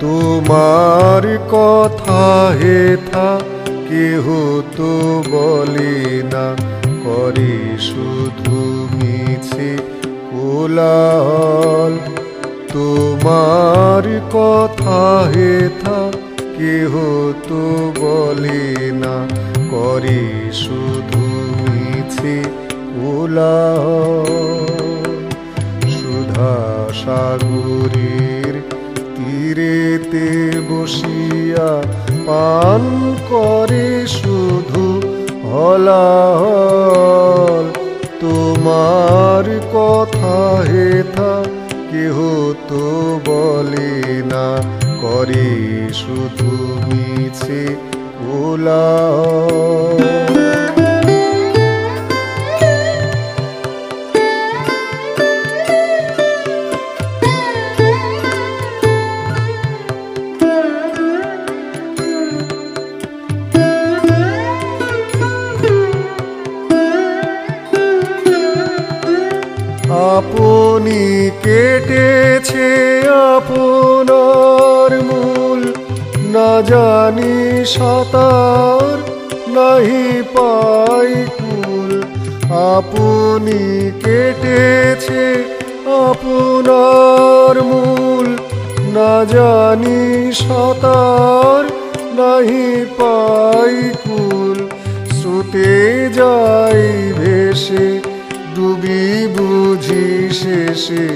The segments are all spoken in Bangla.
তোমার কথা হেথা কেহ তো বলে না। করে শুধু মিছে কোলাহল। তোমার কথা হেথা কেহ তো বলে না। করে শুধু মিছে কোলাহল। সুধা সাগরের তীরেতে বসিয়া পান করে শুধু হলাহল। তোমার কথা হেথা কেহ তো বলে না, করে শুধু মিছে কোলাহল। আপনি কেটেছে আপনার মূল। না জানি সাঁতার, নাহি পাই কুল। আপনি কেটেছে আপনার মূল। না জানি সাঁতার, নাহি পাই শেষে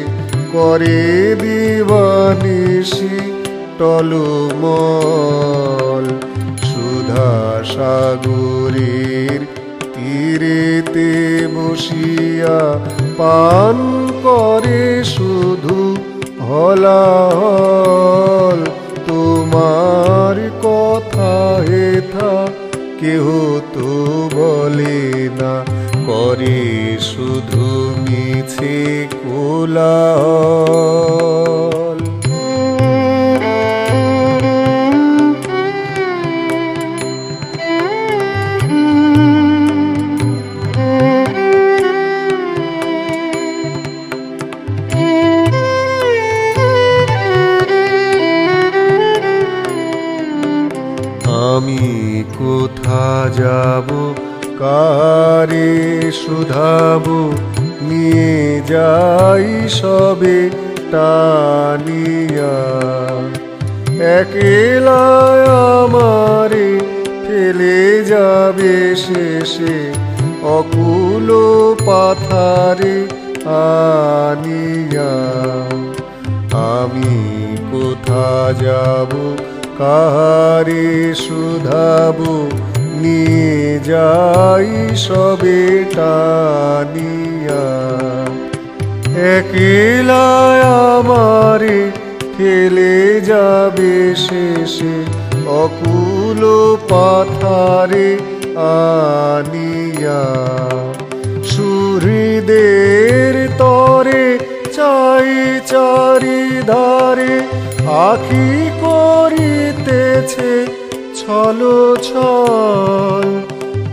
করে দিবানিসি টলমল সুধা সাগরের তীরেতে বসিয়া পান করে শুধু হলাহল। তোমার কথা হেথা কেহ তো বলে করে শুধু মিছে কোলাহল। আমি কোথা যাব? কারে শুধাবো নিয়ে যাই সবে টানিয়া। একেলা আমারে ফেলে যাবে শেষে, অকুল পাথারে আনিয়া। আমি কোথা যাব, কাহারে শুধাবো নিয়ে যাই সবে টানিয়া। একেলা আমারে ফেলে যাবে শেষে, অকুল পাথারে আনিয়া। সুহৃদের তরে চাই চারিধারে, আখি করিতেছে ছলো, ছল।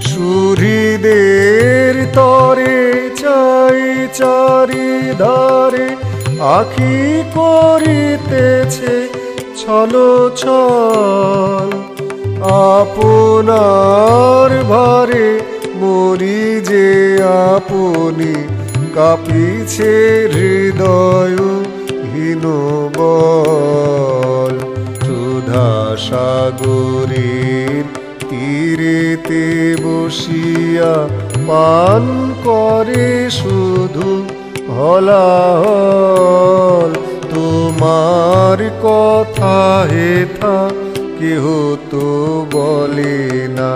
সুহৃদের তরে, চাই চারি ধারে আখি করিতেছে ছলো, ছল। আপনার ভারে মরি যে আপনি, কাঁপিছে হৃদয় হীন বল। সুধা সাগরের তীরেতে বসিয়া পান করে শুধু হলাহল। তোমার কথা হেথা কেহ তো বলে না,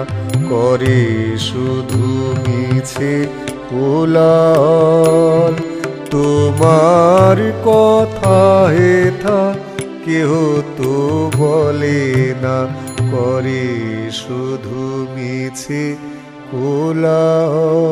করে শুধু মিছে কোলাহল। তোমার কথা হেথা কেহ তো বলে না করে শুধু মিছে কোলাহল।